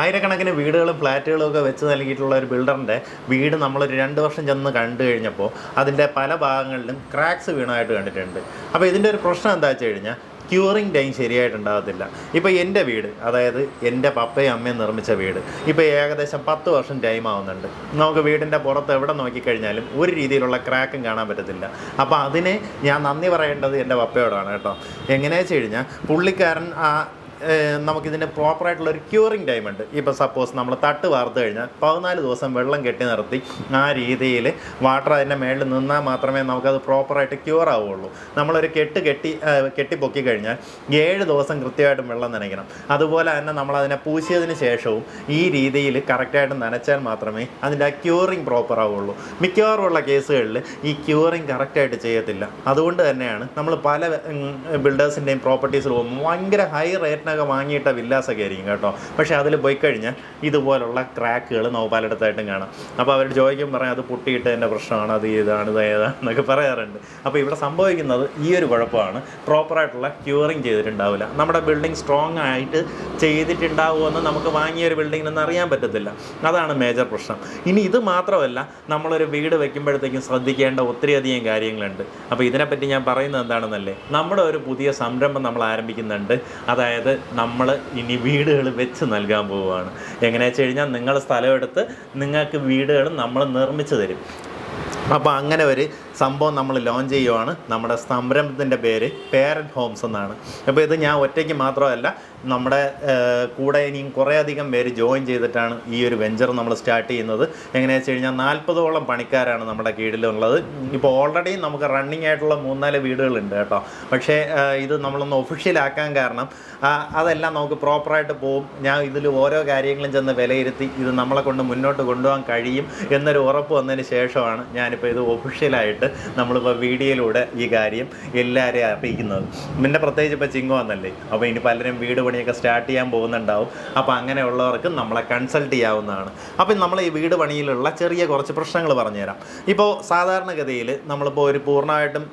ആയിരക്കണക്കിന് വീടുകളും ഫ്ലാറ്റുകളും ഒക്കെ വെച്ച് നൽകിയിട്ടുള്ള ഒരു ബിൽഡറിന്റെ വീട് നമ്മളൊരു രണ്ട് വർഷം ചെന്ന് കണ്ടു കഴിഞ്ഞപ്പോൾ അതിന്റെ പല ഭാഗങ്ങളിലും ക്രാക്സ് വീണായിട്ട് കണ്ടിട്ടുണ്ട്. അപ്പോൾ ഇതിന്റെ ഒരു പ്രശ്നം എന്താ വെച്ച് കഴിഞ്ഞാൽ ക്യൂറിങ് ടൈം ശരിയായിട്ടുണ്ടാകത്തില്ല. ഇപ്പോൾ എന്റെ വീട് അതായത് എന്റെ പപ്പയും അമ്മയും നിർമ്മിച്ച വീട് ഇപ്പോൾ ഏകദേശം പത്ത് വർഷം ടൈം ആവുന്നുണ്ട്. നമുക്ക് വീടിന്റെ പുറത്ത് എവിടെ നോക്കിക്കഴിഞ്ഞാലും ഒരു രീതിയിലുള്ള ക്രാക്കും കാണാൻ പറ്റത്തില്ല. അപ്പോൾ അതിനെ ഞാൻ നന്ദി പറയേണ്ടത് എന്റെ പപ്പയോടാണ് കേട്ടോ. എങ്ങനെയാ വെച്ച് കഴിഞ്ഞാൽ പുള്ളിക്കാരൻ ആ ഏഹ് നമുക്കിതിന് പ്രോപ്പറായിട്ടുള്ള ഒരു ക്യൂറിങ് ടൈം ഉണ്ട്. ഇപ്പോൾ സപ്പോസ് നമ്മൾ തട്ട് വാർത്ത് കഴിഞ്ഞാൽ പതിനാല് ദിവസം വെള്ളം കെട്ടി നിർത്തി ആ രീതിയിൽ വാട്ടർ അതിന്റെ മേളിൽ നിന്നാൽ മാത്രമേ നമുക്കത് പ്രോപ്പറായിട്ട് ക്യൂർ ആവുള്ളൂ. നമ്മളൊരു കെട്ട് കെട്ടി കെട്ടിപ്പൊക്കി കെട്ടി പൊക്കി കഴിഞ്ഞാൽ ഏഴ് ദിവസം കൃത്യമായിട്ടും വെള്ളം നനയ്ക്കണം. അതുപോലെ തന്നെ നമ്മൾ അതിനെ പൂശിയതിന് ശേഷവും ഈ രീതിയിൽ കറക്റ്റായിട്ട് നനച്ചാൽ മാത്രമേ അതിന്റെ ആ ക്യൂറിങ് പ്രോപ്പർ ആവുള്ളൂ. മിക്കവാറുമുള്ള കേസുകളിൽ ഈ ക്യൂറിങ് കറക്റ്റായിട്ട് ചെയ്യത്തില്ല. അതുകൊണ്ട് തന്നെയാണ് നമ്മൾ പല ബിൽഡേഴ്സിന്റെയും പ്രോപ്പർട്ടീസിൽ പോകുമ്പോൾ ഭയങ്കര ഹൈ റേറ്റിനൊക്കെ വാങ്ങിയിട്ട വില്ലാസൊക്കെ ആയിരിക്കും കേട്ടോ. പക്ഷേ അതിൽ പോയി കഴിഞ്ഞാൽ ഇതുപോലുള്ള ക്രാക്കുകൾ നോപാലെടുത്തായിട്ടും കാണാം. അപ്പോൾ അവർ ചോദിക്കും പറയാം അത് പൊട്ടിയിട്ട് എന്റെ പ്രശ്നമാണ് അത് ഇതാണ് ഇത് ഏതാണെന്നൊക്കെ പറയാറുണ്ട്. അപ്പോൾ ഇവിടെ സംഭവിക്കുന്നത് ഈ ഒരു കുഴപ്പമാണ്. പ്രോപ്പറായിട്ടുള്ള ക്യൂറിങ് ചെയ്തിട്ടുണ്ടാവില്ല. നമ്മുടെ ബിൽഡിംഗ് സ്ട്രോങ് ആയിട്ട് ചെയ്തിട്ടുണ്ടാവുമെന്ന് നമുക്ക് വാങ്ങിയ ഒരു ബിൽഡിങ്ങിൽ നിന്ന് അറിയാൻ പറ്റത്തില്ല. അതാണ് മേജർ പ്രശ്നം. ഇനി ഇത് മാത്രമല്ല നമ്മളൊരു വീട് വെക്കുമ്പോഴത്തേക്കും ശ്രദ്ധിക്കേണ്ട ഒത്തിരിയധികം കാര്യങ്ങളുണ്ട്. അപ്പോൾ ഇതിനെപ്പറ്റി ഞാൻ പറയുന്നത് എന്താണെന്നല്ലേ? നമ്മുടെ ഒരു പുതിയ സംരംഭം നമ്മൾ ആരംഭിക്കുന്നുണ്ട്. അതായത് നമ്മൾ ഇനി വീടുകൾ വെച്ച് നൽകാൻ പോവുകയാണ്. എങ്ങനെയാ വെച്ച് കഴിഞ്ഞാൽ നിങ്ങൾ സ്ഥലമെടുത്ത് നിങ്ങൾക്ക് വീടുകൾ നമ്മൾ നിർമ്മിച്ചു തരും. അപ്പോൾ അങ്ങനെ ഒരു സംഭവം നമ്മൾ ലോഞ്ച് ചെയ്യുവാണ്. നമ്മുടെ സംരംഭത്തിന്റെ പേര് പേരന്റ് ഹോംസ് എന്നാണ്. അപ്പോൾ ഇത് ഞാൻ ഒറ്റയ്ക്ക് മാത്രമല്ല നമ്മുടെ കൂടെ ഇനിയും കുറേയധികം പേര് ജോയിൻ ചെയ്തിട്ടാണ് ഈ ഒരു വെഞ്ചർ നമ്മൾ സ്റ്റാർട്ട് ചെയ്യുന്നത്. എങ്ങനെയാണെന്ന് വെച്ച് കഴിഞ്ഞാൽ നാൽപ്പതോളം പണിക്കാരാണ് നമ്മുടെ കീഴിലുള്ളത്. ഇപ്പോൾ ഓൾറെഡി നമുക്ക് റണ്ണിങ് ആയിട്ടുള്ള മൂന്നാൽ വീടുകളുണ്ട് കേട്ടോ. പക്ഷേ ഇത് നമ്മളൊന്ന് ഒഫീഷ്യലാക്കാൻ കാരണം അതെല്ലാം നമുക്ക് പ്രോപ്പറായിട്ട് പോകും ഞാൻ ഇതിൽ ഓരോ കാര്യങ്ങളും ചെന്ന് വിലയിരുത്തി ഇത് നമ്മളെ കൊണ്ട് മുന്നോട്ട് കൊണ്ടുപോകാൻ കഴിയും എന്നൊരു ഉറപ്പ് വന്നതിന് ശേഷമാണ് ഞാനിപ്പോൾ ഇത് ഒഫീഷ്യലായിട്ട് നമ്മളിപ്പോൾ വീഡിയോയിലൂടെ ഈ കാര്യം എല്ലാവരെയും അറിയിക്കുന്നത്. പിന്നെ പ്രത്യേകിച്ച് ഇപ്പോൾ ചിങ്ങോ എന്നല്ലേ അപ്പോൾ ഇനി പലരും വീട് പണിയൊക്കെ സ്റ്റാർട്ട് ചെയ്യാൻ പോകുന്നുണ്ടാവും. അപ്പോൾ അങ്ങനെയുള്ളവർക്ക് നമ്മളെ കൺസൾട്ട് ചെയ്യാവുന്നതാണ്. അപ്പോൾ നമ്മൾ ഈ വീട് പണിയിലുള്ള ചെറിയ കുറച്ച് പ്രശ്നങ്ങൾ പറഞ്ഞുതരാം. ഇപ്പോൾ സാധാരണഗതിയിൽ നമ്മളിപ്പോൾ ഒരു പൂർണമായിട്ടും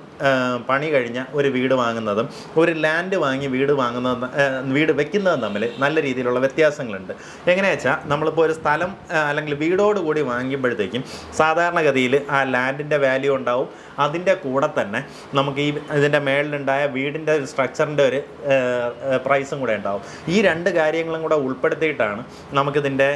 പണി കഴിഞ്ഞ ഒരു വീട് വാങ്ങുന്നതും ഒരു ലാൻഡ് വാങ്ങി വീട് വാങ്ങുന്നതും വീട് വെക്കുന്നതും തമ്മിൽ നല്ല രീതിയിലുള്ള വ്യത്യാസങ്ങളുണ്ട്. എങ്ങനെയാ വെച്ചാൽ നമ്മളിപ്പോൾ ഒരു സ്ഥലം അല്ലെങ്കിൽ വീടോട് കൂടി സാധാരണഗതിയിൽ ആ ലാൻഡിന്റെ വാല്യൂ ഉണ്ടാവും. അതിന്റെ കൂടെ തന്നെ നമുക്ക് ഈ ഇതിന്റെ മേളിലുണ്ടായ വീടിന്റെ സ്ട്രക്ചറിന്റെ ഒരു പ്രൈസും കൂടെ ഉണ്ടാവും. ഈ രണ്ട് കാര്യങ്ങളും കൂടെ ഉൾപ്പെടുത്തിയിട്ടാണ് നമുക്കിതിന്റെ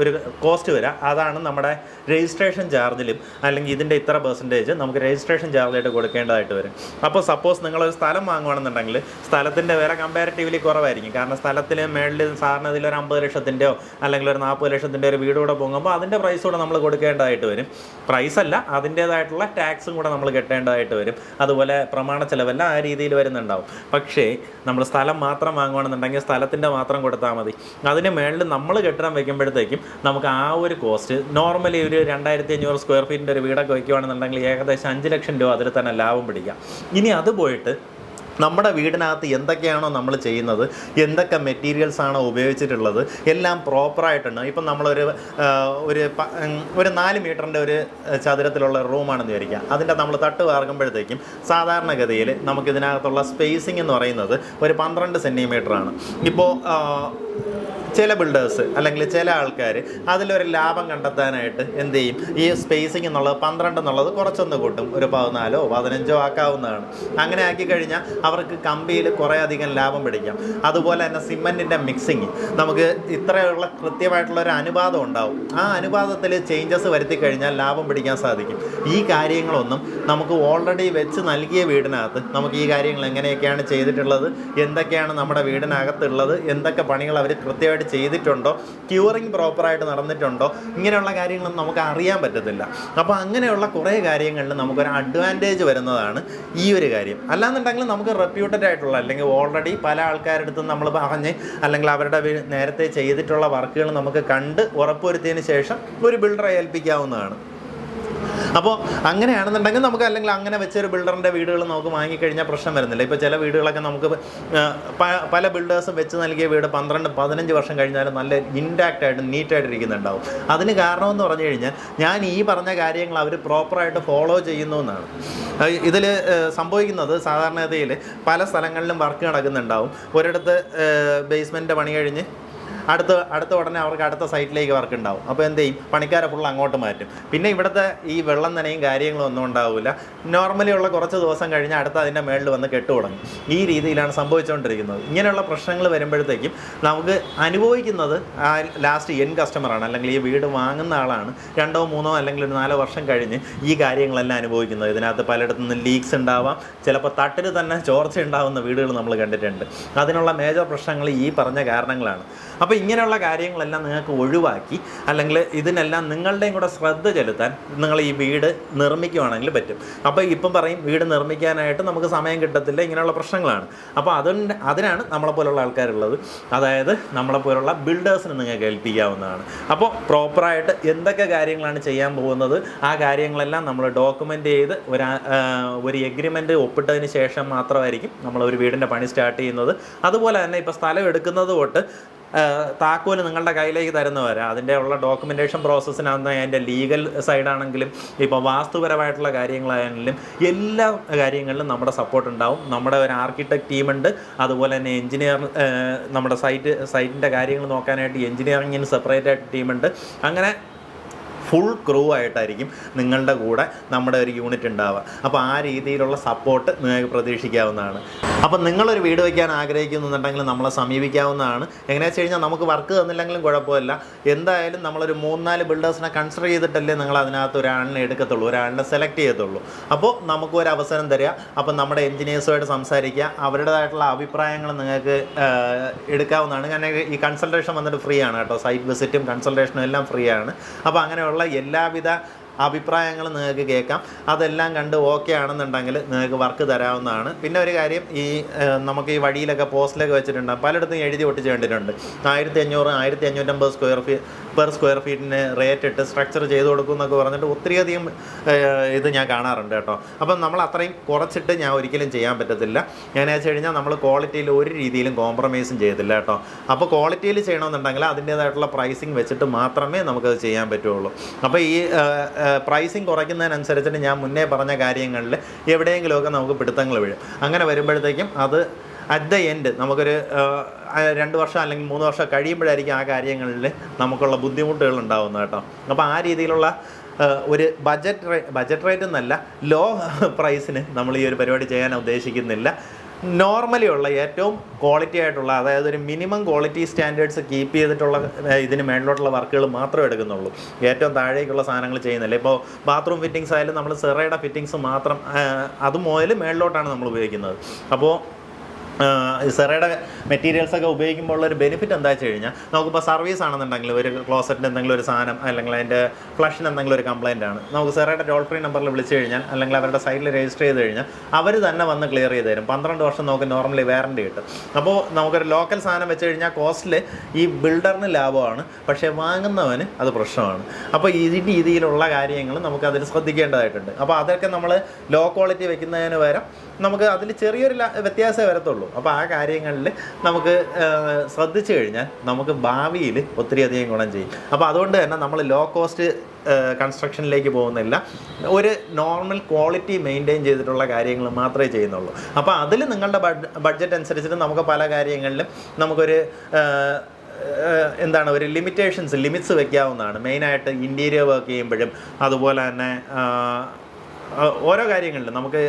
ഒരു കോസ്റ്റ് വരിക അതാണ് നമ്മുടെ രജിസ്ട്രേഷൻ ചാർജിലും അല്ലെങ്കിൽ ഇതിന്റെ ഇത്ര പെർസെന്റേജ് നമുക്ക് രജിസ്ട്രേഷൻ ചാർജായിട്ട് കൊടുക്കേണ്ടതായിട്ട് വരും. അപ്പോൾ സപ്പോസ് നിങ്ങളൊരു സ്ഥലം വാങ്ങുകയാണെന്നുണ്ടെങ്കിൽ സ്ഥലത്തിന്റെ വില കമ്പാരിറ്റീവ്ലി കുറവായിരിക്കും. കാരണം സ്ഥലത്തിൽ മേളിൽ സാറിന് ഇതിലൊരു അമ്പത് ലക്ഷത്തിന്റെയോ അല്ലെങ്കിൽ ഒരു നാൽപ്പത് ലക്ഷത്തിന്റെ ഒരു വീട് കൂടെ പോകുമ്പോൾ അതിന്റെ പ്രൈസ് കൂടെ നമ്മൾ കൊടുക്കേണ്ടതായിട്ട് വരും. പ്രൈസ് അല്ല അതിന്റേതായിട്ടുള്ള ടാക്സും കൂടെ നമ്മൾ കെട്ടേണ്ടതായിട്ട് വരും. അതുപോലെ പ്രമാണ ചിലവെല്ലാം ആ രീതിയിൽ വരുന്നുണ്ടാവും. പക്ഷേ നമ്മൾ സ്ഥലം മാത്രം വാങ്ങുകയാണെന്നുണ്ടെങ്കിൽ സ്ഥലത്തിന്റെ മാത്രം കൊടുത്താൽ മതി. അതിന് മേളിൽ നമ്മൾ കെട്ടിടം വെക്കുമ്പോഴത്തേക്കും നമുക്ക് ആ ഒരു കോസ്റ്റ് നോർമലി ഒരു രണ്ടായിരത്തി അഞ്ഞൂറ് സ്ക്വയർ ഫീറ്റിന്റെ ഒരു വീടൊക്കെ വയ്ക്കുകയാണെന്നുണ്ടെങ്കിൽ ഏകദേശം അഞ്ച് ലക്ഷം രൂപ അതിൽ തന്നെ ലാഭം പിടിക്കാം. ഇനി അത് പോയിട്ട് നമ്മുടെ വീടിനകത്ത് എന്തൊക്കെയാണോ നമ്മൾ ചെയ്യുന്നത് എന്തൊക്കെ മെറ്റീരിയൽസ് ആണോ ഉപയോഗിച്ചിട്ടുള്ളത് എല്ലാം പ്രോപ്പറായിട്ടുണ്ട് ഇപ്പം നമ്മളൊരു ഒരു ഒരു നാല് മീറ്ററിന്റെ ഒരു ചതുരത്തിലുള്ള റൂമാണെന്ന് വിചാരിക്കുക അതിന്റെ നമ്മൾ തട്ട് വാർക്കുമ്പോഴത്തേക്കും സാധാരണഗതിയിൽ നമുക്കിതിനകത്തുള്ള സ്പേസിംഗ് എന്ന് പറയുന്നത് ഒരു പന്ത്രണ്ട് സെന്റിമീറ്ററാണ് ഇപ്പോൾ ചില ബിൽഡേഴ്സ് അല്ലെങ്കിൽ ചില ആൾക്കാർ അതിലൊരു ലാഭം കണ്ടെത്താനായിട്ട് എന്ത് ചെയ്യും? ഈ സ്പേസിംഗ് എന്നുള്ളത് പന്ത്രണ്ട് എന്നുള്ളത് കുറച്ചൊന്ന് കൂട്ടും. ഒരു പതിനാലോ പതിനഞ്ചോ ആക്കാവുന്നതാണ്. അങ്ങനെ ആക്കി കഴിഞ്ഞാൽ അവർക്ക് കമ്പിയിൽ കുറേ അധികം ലാഭം പിടിക്കാം. അതുപോലെ തന്നെ സിമെന്റിന്റെ മിക്സിങ് നമുക്ക് ഇത്രയുള്ള കൃത്യമായിട്ടുള്ള ഒരു അനുപാതം ഉണ്ടാവും. ആ അനുപാതത്തിൽ ചേഞ്ചസ് വരുത്തി കഴിഞ്ഞാൽ ലാഭം പിടിക്കാൻ സാധിക്കും. ഈ കാര്യങ്ങളൊന്നും നമുക്ക് ഓൾറെഡി വെച്ച് നൽകിയ വീടിനകത്ത് നമുക്ക് ഈ കാര്യങ്ങൾ എങ്ങനെയൊക്കെയാണ് ചെയ്തിട്ടുള്ളത്? എന്തൊക്കെയാണ് നമ്മുടെ വീടിനകത്തുള്ളത്? എന്തൊക്കെ പണികൾ അവർ കൃത്യമായിട്ട് ചെയ്തിട്ടുണ്ടോ? ക്യൂറിങ് പ്രോപ്പറായിട്ട് നടന്നിട്ടുണ്ടോ? ഇങ്ങനെയുള്ള കാര്യങ്ങളൊന്നും നമുക്ക് അറിയാൻ പറ്റത്തില്ല. അപ്പോൾ അങ്ങനെയുള്ള കുറേ കാര്യങ്ങളിൽ നമുക്കൊരു അഡ്വാന്റേജ് വരുന്നതാണ് ഈ ഒരു കാര്യം. അല്ലാന്നുണ്ടെങ്കിൽ നമുക്ക് റെപ്യൂട്ടഡ് ആയിട്ടുള്ള അല്ലെങ്കിൽ ഓൾറെഡി പല ആൾക്കാരുടെ അടുത്തും നമ്മൾ പറഞ്ഞ് അല്ലെങ്കിൽ അവരുടെ നേരത്തെ ചെയ്തിട്ടുള്ള വർക്കുകൾ നമുക്ക് കണ്ട് ഉറപ്പുവരുത്തിയതിന് ശേഷം ഒരു ബിൽഡറെ ഏൽപ്പിക്കാവുന്നതാണ്. അപ്പോൾ അങ്ങനെയാണെന്നുണ്ടെങ്കിൽ നമുക്ക് അല്ലെങ്കിൽ അങ്ങനെ വെച്ചൊരു ബിൽഡറിന്റെ വീടുകൾ നമുക്ക് വാങ്ങിക്കഴിഞ്ഞാൽ പ്രശ്നം വരുന്നില്ല. ഇപ്പോൾ ചില വീടുകളൊക്കെ നമുക്ക് പല ബിൽഡേഴ്സും വെച്ച് നൽകിയ വീട് പന്ത്രണ്ട് പതിനഞ്ച് വർഷം കഴിഞ്ഞാലും നല്ല ഇൻടാക്റ്റ് ആയിട്ട് നീറ്റായിട്ട് ഇരിക്കുന്നുണ്ടാവും. അതിന് കാരണമെന്ന് പറഞ്ഞു കഴിഞ്ഞാൽ ഞാൻ ഈ പറഞ്ഞ കാര്യങ്ങൾ അവർ പ്രോപ്പറായിട്ട് ഫോളോ ചെയ്യുന്നു എന്നാണ്. ഇതിൽ സംഭവിക്കുന്നത് സാധാരണഗതിയിൽ പല സ്ഥലങ്ങളിലും വർക്ക് നടക്കുന്നുണ്ടാവും. ഒരിടത്ത് ബേസ്മെന്റ് പണി കഴിഞ്ഞ് അടുത്ത അടുത്ത ഉടനെ അവർക്ക് അടുത്ത സൈറ്റിലേക്ക് വർക്ക് ഉണ്ടാവും. അപ്പോൾ എന്ത് ചെയ്യും? പണിക്കാരെ ഫുൾ അങ്ങോട്ട് മാറ്റും. പിന്നെ ഇവിടുത്തെ ഈ വെള്ളം നനയും കാര്യങ്ങളും ഒന്നും ഉണ്ടാവില്ല നോർമലി ഉള്ള കുറച്ച് ദിവസം കഴിഞ്ഞ് അടുത്ത അതിന്റെ മേളിൽ വന്ന് കെട്ടു തുടങ്ങും. ഈ രീതിയിലാണ് സംഭവിച്ചുകൊണ്ടിരിക്കുന്നത് ഇങ്ങനെയുള്ള പ്രശ്നങ്ങൾ വരുമ്പോഴത്തേക്കും നമുക്ക് അനുഭവിക്കുന്നത് ആ ലാസ്റ്റ് എൻ കസ്റ്റമറാണ് അല്ലെങ്കിൽ ഈ വീട് വാങ്ങുന്ന ആളാണ്. രണ്ടോ മൂന്നോ അല്ലെങ്കിൽ ഒരു നാലോ വർഷം കഴിഞ്ഞ് ഈ കാര്യങ്ങളെല്ലാം അനുഭവിക്കുന്നത്. ഇതിനകത്ത് പലയിടത്തു നിന്ന് ലീക്സ് ഉണ്ടാവാം. ചിലപ്പോൾ തട്ടിൽ തന്നെ ചോർച്ച ഉണ്ടാവുന്ന വീടുകൾ നമ്മൾ കണ്ടിട്ടുണ്ട്. അതിനുള്ള മേജർ പ്രശ്നങ്ങൾ ഈ പറഞ്ഞ കാരണങ്ങളാണ്. അപ്പോൾ ഇങ്ങനെയുള്ള കാര്യങ്ങളെല്ലാം നിങ്ങൾക്ക് ഒഴിവാക്കി അല്ലെങ്കിൽ ഇതിനെല്ലാം നിങ്ങളുടെയും കൂടെ ശ്രദ്ധ ചെലുത്താൻ നിങ്ങൾ ഈ വീട് നിർമ്മിക്കുവാണെങ്കിൽ പറ്റും. അപ്പോൾ ഇപ്പം പറയും വീട് നിർമ്മിക്കാനായിട്ട് നമുക്ക് സമയം കിട്ടത്തില്ല ഇങ്ങനെയുള്ള പ്രശ്നങ്ങളാണ്. അപ്പോൾ അതുകൊണ്ട് അതിനാണ് നമ്മളെ പോലുള്ള ആൾക്കാരുള്ളത്. അതായത് നമ്മളെ പോലുള്ള ബിൽഡേഴ്സിന് നിങ്ങൾക്ക് ഏൽപ്പിക്കാവുന്നതാണ് അപ്പോൾ പ്രോപ്പറായിട്ട് എന്തൊക്കെ കാര്യങ്ങളാണ് ചെയ്യാൻ പോകുന്നത് ആ കാര്യങ്ങളെല്ലാം നമ്മൾ ഡോക്യുമെന്റ് ചെയ്ത് ഒരു ഒരു എഗ്രിമെന്റ് ഒപ്പിട്ടതിന് ശേഷം മാത്രമായിരിക്കും നമ്മൾ ഒരു വീടിന്റെ പണി സ്റ്റാർട്ട് ചെയ്യുന്നത്. അതുപോലെ തന്നെ ഇപ്പോൾ സ്ഥലം എടുക്കുന്നത് തൊട്ട് താക്കോൽ നിങ്ങളുടെ കയ്യിലേക്ക് തരുന്നവരെ അതിന്റെ ഉള്ള ഡോക്യുമെന്റേഷൻ പ്രോസസ്സിനകത്ത് അതിന്റെ ലീഗൽ സൈഡാണെങ്കിലും ഇപ്പോൾ വാസ്തുപരമായിട്ടുള്ള കാര്യങ്ങളായാലും എല്ലാ കാര്യങ്ങളിലും നമ്മുടെ സപ്പോർട്ട് ഉണ്ടാവും. നമ്മുടെ ഒരു ആർക്കിടെക്ട് ടീമുണ്ട് അതുപോലെ തന്നെ എഞ്ചിനീയർ നമ്മുടെ സൈറ്റ് സൈറ്റിന്റെ കാര്യങ്ങൾ നോക്കാനായിട്ട് എഞ്ചിനീയറിങ്ങിന് സെപ്പറേറ്റ് ആയിട്ട് ടീമുണ്ട് അങ്ങനെ ഫുൾ ക്രൂ ആയിട്ടായിരിക്കും നിങ്ങളുടെ കൂടെ നമ്മുടെ ഒരു യൂണിറ്റ് ഉണ്ടാവുക. അപ്പോൾ ആ രീതിയിലുള്ള സപ്പോർട്ട് നിങ്ങൾക്ക് പ്രതീക്ഷിക്കാവുന്നതാണ്. അപ്പോൾ നിങ്ങളൊരു വീട് വയ്ക്കാൻ ആഗ്രഹിക്കുന്നുണ്ടെങ്കിൽ നമ്മളെ സമീപിക്കാവുന്നതാണ്. എങ്ങനെയാണെന്ന് വെച്ച് കഴിഞ്ഞാൽ നമുക്ക് വർക്ക് തന്നില്ലെങ്കിലും കുഴപ്പമില്ല. എന്തായാലും നമ്മളൊരു മൂന്നാൽ ബിൽഡേഴ്സിനെ കൺസിഡർ ചെയ്തിട്ടല്ലേ നിങ്ങൾ അതിനകത്ത് ഒരാളിനെ എടുക്കത്തുള്ളൂ ഒരാളിനെ സെലക്ട് ചെയ്യത്തുള്ളൂ. അപ്പോൾ നമുക്ക് ഒരു അവസരം തരിക അപ്പോൾ നമ്മുടെ എൻജിനീയേഴ്സുമായിട്ട് സംസാരിക്കുക. അവരുടേതായിട്ടുള്ള അഭിപ്രായങ്ങൾ നിങ്ങൾക്ക് എടുക്കാവുന്നതാണ്. ഞാൻ ഈ കൺസൾട്ടേഷൻ വന്നിട്ട് ഫ്രീ ആണ് കേട്ടോ. സൈറ്റ് വിസിറ്റും കൺസൾട്ടേഷനും എല്ലാം ഫ്രീ ആണ്. അപ്പോൾ അങ്ങനെയുള്ള എല്ലാവിധ അഭിപ്രായങ്ങളും നിങ്ങൾക്ക് കേൾക്കാം. അതെല്ലാം കണ്ട് ഓക്കെ ആണെന്നുണ്ടെങ്കിൽ നിങ്ങൾക്ക് വർക്ക് തരാവുന്നതാണ്. പിന്നെ ഒരു കാര്യം ഈ നമുക്ക് ഈ വഴിയിലൊക്കെ പോസ്റ്റിലൊക്കെ വെച്ചിട്ടുണ്ട്. പലയിടത്തും എഴുതി ഒട്ടിച്ച് കണ്ടിട്ടുണ്ട്. ആയിരത്തി അഞ്ഞൂറ് ആയിരത്തി അഞ്ഞൂറ്റമ്പത് സ്ക്വയർ ഫീ പെർ സ്ക്വയർ ഫീറ്റിന് റേറ്റ് ഇട്ട് സ്ട്രക്ചർ ചെയ്ത് കൊടുക്കും എന്നൊക്കെ പറഞ്ഞിട്ട് ഒത്തിരിയധികം ഇത് ഞാൻ കാണാറുണ്ട് കേട്ടോ. അപ്പം നമ്മൾ അത്രയും കുറച്ചിട്ട് ഞാൻ ഒരിക്കലും ചെയ്യാൻ പറ്റത്തില്ല. ഞാൻ വെച്ച് കഴിഞ്ഞാൽ നമ്മൾ ക്വാളിറ്റിയിൽ ഒരു രീതിയിലും കോംപ്രമൈസും ചെയ്തില്ല കേട്ടോ. അപ്പോൾ ക്വാളിറ്റിയിൽ ചെയ്യണമെന്നുണ്ടെങ്കിൽ അതിന്റേതായിട്ടുള്ള പ്രൈസിങ് വെച്ചിട്ട് മാത്രമേ നമുക്കത് ചെയ്യാൻ പറ്റുള്ളൂ. അപ്പോൾ ഈ പ്രൈസിങ് കുറയ്ക്കുന്നതിനനുസരിച്ചിട്ട് ഞാൻ മുന്നേ പറഞ്ഞ കാര്യങ്ങളിൽ എവിടെയെങ്കിലുമൊക്കെ നമുക്ക് പിടുത്തങ്ങൾ വീഴും. അങ്ങനെ വരുമ്പോഴത്തേക്കും അത് അറ്റ് ദ എൻഡ് നമുക്കൊരു രണ്ട് വർഷം അല്ലെങ്കിൽ മൂന്ന് വർഷം കഴിയുമ്പോഴായിരിക്കും ആ കാര്യങ്ങളിൽ നമുക്കുള്ള ബുദ്ധിമുട്ടുകൾ ഉണ്ടാവുന്നത് കേട്ടോ. അപ്പോൾ ആ രീതിയിലുള്ള ഒരു ബജറ്റ് ബജറ്റ് റേറ്റ് എന്നല്ല ലോ പ്രൈസിന് നമ്മൾ ഈ ഒരു പരിപാടി ചെയ്യാൻ ഉദ്ദേശിക്കുന്നില്ല. നോർമലി ഉള്ള ഏറ്റവും ക്വാളിറ്റി ആയിട്ടുള്ള അതായത് ഒരു മിനിമം ക്വാളിറ്റി സ്റ്റാൻഡേർഡ്സ് കീപ്പ് ചെയ്തിട്ടുള്ള ഇതിന് മേളിലോട്ടുള്ള വർക്കുകൾ മാത്രമേ എടുക്കുന്നുള്ളൂ. ഏറ്റവും താഴേക്കുള്ള സാധനങ്ങൾ ചെയ്യുന്നില്ല. ഇപ്പോൾ ബാത്റൂം ഫിറ്റിങ്സ് ആയാലും നമ്മൾ സെറയുടെ ഫിറ്റിങ്സ് മാത്രം അത് മുതൽ മേളിലോട്ടാണ് നമ്മൾ ഉപയോഗിക്കുന്നത്. അപ്പോൾ സെറയുടെ മെറ്റീരിയൽസ് ഒക്കെ ഉപയോഗിക്കുമ്പോൾ ഉള്ള ഒരു ബെനിഫിറ്റ് എന്താ വെച്ച് കഴിഞ്ഞാൽ നമുക്കിപ്പോൾ സർവീസ് ആണെന്നുണ്ടെങ്കിൽ ഒരു ക്ലോസറ്റിന് എന്തെങ്കിലും ഒരു സാധനം അല്ലെങ്കിൽ അതിന്റെ ഫ്ലഷിന് എന്തെങ്കിലും ഒരു കംപ്ലൈന്റ് ആണ്. നമുക്ക് സെറയുടെ ടോൾ ഫ്രീ നമ്പറിൽ വിളിച്ചു കഴിഞ്ഞാൽ അല്ലെങ്കിൽ അവരുടെ സൈറ്റിൽ രജിസ്റ്റർ ചെയ്ത് കഴിഞ്ഞാൽ അവർ തന്നെ വന്ന് ക്ലിയർ ചെയ്ത് തരും. പന്ത്രണ്ട് വർഷം നമുക്ക് നോർമലി വാറണ്ടി കിട്ടും. അപ്പോൾ നമുക്കൊരു ലോക്കൽ സാധനം വെച്ച് കഴിഞ്ഞാൽ കോസ്റ്റിൽ ഈ ബിൽഡറിന് ലാഭമാണ് പക്ഷേ വാങ്ങുന്നവന് അത് പ്രശ്നമാണ്. അപ്പോൾ ഈ രീതിയിലുള്ള കാര്യങ്ങൾ നമുക്ക് അതിൽ ശ്രദ്ധിക്കേണ്ടതായിട്ടുണ്ട്. അപ്പോൾ അതൊക്കെ നമ്മൾ ലോ ക്വാളിറ്റി വെക്കുന്നതിന് പകരം നമുക്ക് അതിൽ ചെറിയൊരു വ്യത്യാസമേ വരത്തുള്ളൂ. അപ്പോൾ ആ കാര്യങ്ങളിൽ നമുക്ക് ശ്രദ്ധിച്ചു കഴിഞ്ഞാൽ നമുക്ക് ഭാവിയിൽ ഒത്തിരിയധികം ഗുണം ചെയ്യും. അപ്പോൾ അതുകൊണ്ട് തന്നെ നമ്മൾ ലോ കോസ്റ്റ് കൺസ്ട്രക്ഷനിലേക്ക് പോകുന്നില്ല. ഒരു നോർമൽ ക്വാളിറ്റി മെയിന്റെയിൻ ചെയ്തിട്ടുള്ള കാര്യങ്ങൾ മാത്രമേ ചെയ്യുന്നുള്ളൂ. അപ്പോൾ അതിൽ നിങ്ങളുടെ ബഡ്ജറ്റ് അനുസരിച്ചിട്ട് നമുക്ക് പല കാര്യങ്ങളിലും നമുക്കൊരു എന്താണ് ഒരു ലിമിറ്റേഷൻസ് ലിമിറ്റ്സ് വെക്കാവുന്നതാണ്. മെയിനായിട്ട് ഇന്റീരിയർ വർക്ക് ചെയ്യുമ്പോഴും അതുപോലെ തന്നെ ഓരോ കാര്യങ്ങളിലും നമുക്ക്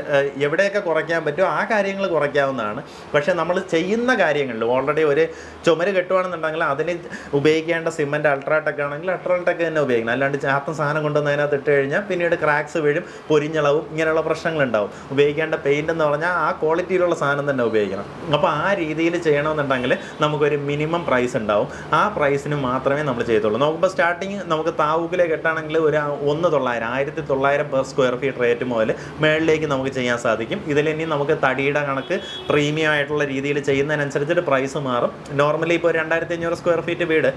എവിടെയൊക്കെ കുറയ്ക്കാൻ പറ്റുമോ ആ കാര്യങ്ങൾ കുറയ്ക്കാവുന്നതാണ്. പക്ഷേ നമ്മൾ ചെയ്യുന്ന കാര്യങ്ങളിൽ ഓൾറെഡി ഒരു ചുമര് കെട്ടുവാണെന്നുണ്ടെങ്കിൽ അതിന് ഉപയോഗിക്കേണ്ട സിമെന്റ് അൾട്രാടെക് ആണെങ്കിൽ അൾട്രാടെക് തന്നെ ഉപയോഗിക്കണം. അല്ലാണ്ട് ചാത്തം സാധനം കൊണ്ടുവന്ന് അതിനകത്ത് ഇട്ട് കഴിഞ്ഞാൽ പിന്നീട് ക്രാക്സ് വീഴും പൊരിഞ്ഞളവും ഇങ്ങനെയുള്ള പ്രശ്നങ്ങളുണ്ടാവും. ഉപയോഗിക്കേണ്ട പെയിന്റ് എന്ന് പറഞ്ഞാൽ ആ ക്വാളിറ്റിയിലുള്ള സാധനം തന്നെ ഉപയോഗിക്കണം. അപ്പോൾ ആ രീതിയിൽ ചെയ്യണമെന്നുണ്ടെങ്കിൽ നമുക്കൊരു മിനിമം പ്രൈസ് ഉണ്ടാവും. ആ പ്രൈസിന് മാത്രമേ നമ്മൾ ചെയ്തുള്ളൂ നോക്കുമ്പോൾ സ്റ്റാർട്ടിങ് നമുക്ക് താവൂക്കിലെ കെട്ടാണെങ്കിൽ ഒരു ഒന്ന് തൊള്ളായിരം ആയിരത്തി തൊള്ളായിരം പെർ സ്ക്വയർ ഫീറ്റ് റേറ്റ് മുതൽ മേളിലേക്ക് നമുക്ക് ചെയ്യാൻ സാധിക്കും. ഇതിൽ ഇനി നമുക്ക് തടിയുടെ കണക്ക് പ്രീമിയം ആയിട്ടുള്ള രീതിയിൽ ചെയ്യുന്നതിനനുസരിച്ചിട്ട് പ്രൈസ് മാറും. നോർമലി ഇപ്പോൾ രണ്ടായിരത്തി അഞ്ഞൂറ് സ്ക്വയർ ഫീറ്റ് വീട്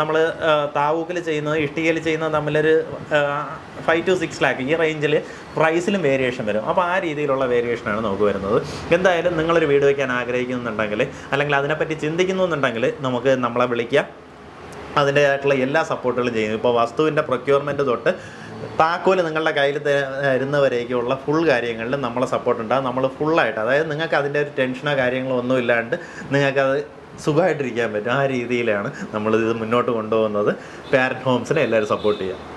നമ്മൾ താവൂക്കിൽ ചെയ്യുന്നത് ഇഷ്ടികയിൽ ചെയ്യുന്നത് തമ്മിലൊരു ഫൈവ് ടു സിക്സ് ലാക്ക് ഈ റേഞ്ചിൽ പ്രൈസിലും വേരിയേഷൻ വരും. അപ്പോൾ ആ രീതിയിലുള്ള വേരിയേഷനാണ് നമുക്ക് വരുന്നത്. എന്തായാലും നിങ്ങളൊരു വീട് വയ്ക്കാൻ ആഗ്രഹിക്കുന്നുണ്ടെങ്കിൽ അല്ലെങ്കിൽ അതിനെപ്പറ്റി ചിന്തിക്കുന്നുണ്ടെങ്കിൽ നമുക്ക് നമ്മളെ വിളിക്കാം. അതിന്റേതായിട്ടുള്ള എല്ലാ സപ്പോർട്ടുകളും ചെയ്യുന്നു. ഇപ്പോൾ വസ്തുവിന്റെ പ്രൊക്യൂർമെന്റ് തൊട്ട് താക്കോൽ നിങ്ങളുടെ കയ്യിൽ തരുന്നവരേക്കുള്ള ഫുൾ കാര്യങ്ങളിൽ നമ്മളെ സപ്പോർട്ട് ഉണ്ടാകും നമ്മൾ ഫുള്ളായിട്ട് അതായത് നിങ്ങൾക്ക് അതിന്റെ ഒരു ടെൻഷനോ കാര്യങ്ങളോ ഒന്നും ഇല്ലാണ്ട് നിങ്ങൾക്കത് സുഖമായിട്ടിരിക്കാൻ പറ്റും. ആ രീതിയിലാണ് നമ്മളിത് മുന്നോട്ട് കൊണ്ടുപോകുന്നത്. പാരന്റ് ഹോംസിനെ എല്ലാവരും സപ്പോർട്ട് ചെയ്യുക